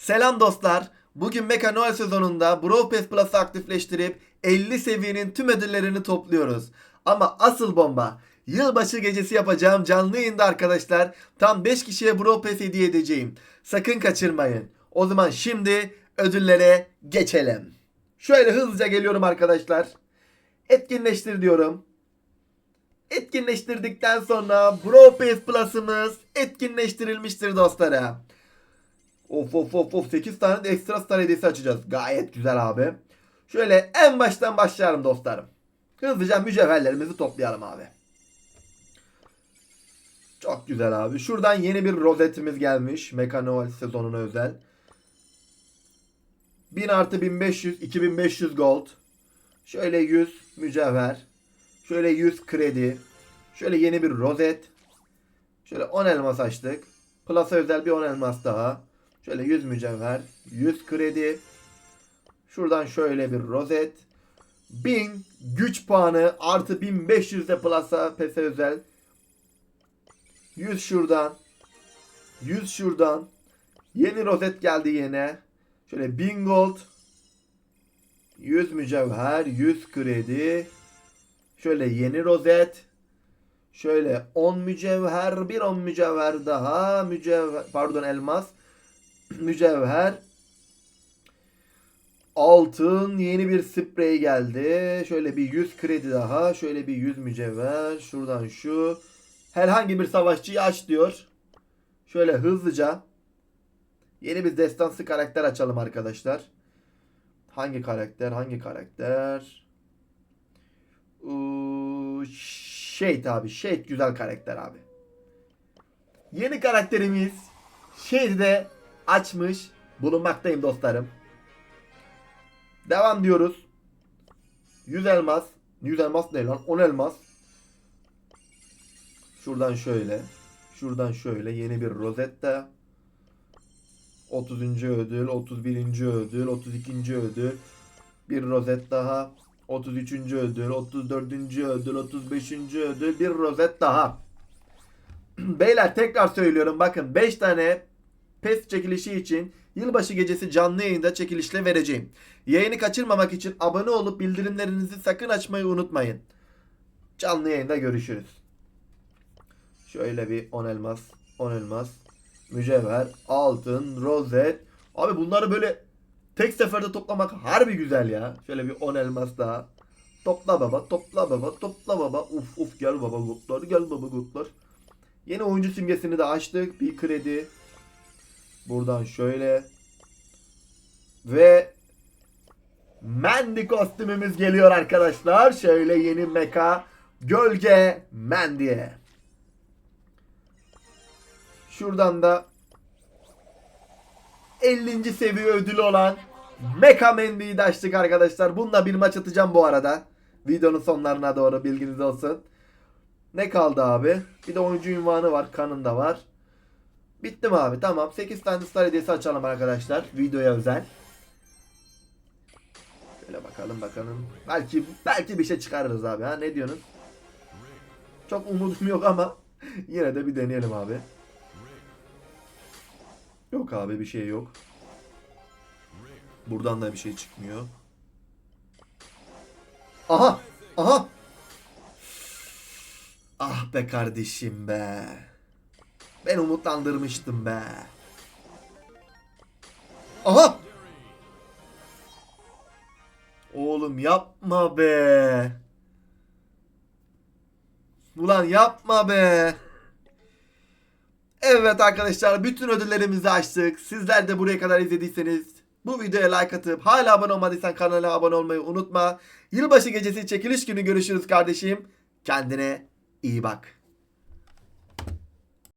Selam dostlar. Bugün Mecha Noel sezonunda Brawl Pass Plus'ı aktifleştirip 50 seviyenin tüm ödüllerini topluyoruz. Ama asıl bomba yılbaşı gecesi yapacağım canlı yayında arkadaşlar. Tam 5 kişiye Brawl Pass hediye edeceğim. Sakın kaçırmayın. O zaman şimdi ödüllere geçelim. Şöyle hızlıca geliyorum arkadaşlar. Etkinleştir diyorum. Etkinleştirdikten sonra Brawl Pass Plus'ımız etkinleştirilmiştir dostlarım. Of of of of 8 tane de ekstra star hediyesi açacağız. Gayet güzel abi. Şöyle en baştan başlayalım dostlarım. Hızlıca mücevherlerimizi toplayalım abi. Çok güzel abi. Şuradan yeni bir rozetimiz gelmiş. Mecha Noel sezonuna özel. 1000 artı 1500, 2500 gold. Şöyle 100 mücevher. Şöyle 100 kredi. Şöyle yeni bir rozet. Şöyle 10 elmas açtık. Plus'a özel bir 10 elmas daha. Şöyle 100 mücevher, 100 kredi. Şuradan şöyle bir rozet. 1000 güç puanı artı 1500 de Plus'a PES'e özel. 100 şuradan. 100 şuradan. Yeni rozet geldi yine. Şöyle 1000 gold. 100 mücevher, 100 kredi. Şöyle yeni rozet. Şöyle 10 mücevher, bir 10 mücevher daha. Mücevher, pardon elmas. Mücevher. Altın yeni bir sprey geldi. Şöyle bir 100 kredi daha. Şöyle bir 100 mücevher. Şuradan şu. Herhangi bir savaşçıyı aç diyor. Şöyle hızlıca. Yeni bir destansı karakter açalım arkadaşlar. Hangi karakter? Hangi karakter? Ee, Shade abi. Shade güzel karakter abi. Yeni karakterimiz Shade'i de açmış bulunmaktayım dostlarım. Devam diyoruz. 100 elmas. 100 elmas ne lan? 10 elmas. Şuradan şöyle. Şuradan şöyle yeni bir rozetta. 30. ödül, 31. ödül, 32. ödül. Bir rozet daha. 33. ödül, 34. ödül, 35. ödül, bir rozet daha. Beyler tekrar söylüyorum bakın 5 tane PES çekilişi için yılbaşı gecesi canlı yayında çekilişle vereceğim. Yayını kaçırmamak için abone olup bildirimlerinizi sakın açmayı unutmayın. Canlı yayında görüşürüz. Şöyle bir 10 elmas, 10 elmas, mücevher, altın, rozet. Abi bunları böyle tek seferde toplamak harbi güzel ya. Şöyle bir 10 elmas daha. Topla baba, topla baba, topla baba. Uf uf gel baba gutlar, gel baba gutlar. Yeni oyuncu simgesini de açtık. Bir kredi. Buradan şöyle. Ve Mandy kostümümüz geliyor arkadaşlar. Şöyle yeni meka gölge Mandy'ye. Şuradan da 50. seviye ödülü olan Mecha Mandy'yi de açtık arkadaşlar. Bununla bir maç atacağım bu arada. Videonun sonlarına doğru bilginiz olsun. Ne kaldı abi? Bir de oyuncu ünvanı var. Kanında var. Bitti mi abi? Tamam. 8 tane star hediyesi açalım arkadaşlar. Videoya özel. Şöyle bakalım bakalım. Belki belki bir şey çıkarırız abi ha. Ne diyorsun? Çok umudum yok ama yine de bir deneyelim abi. Yok abi bir şey yok. Buradan da bir şey çıkmıyor. Aha! Aha! Ah be kardeşim be. Ben umutlandırmıştım be. Aha! Oğlum yapma be. Ulan yapma be. Evet arkadaşlar bütün ödüllerimizi açtık. Sizler de buraya kadar izlediyseniz bu videoya like atıp hala abone olmadıysan kanala abone olmayı unutma. Yılbaşı gecesi çekiliş günü görüşürüz kardeşim. Kendine iyi bak.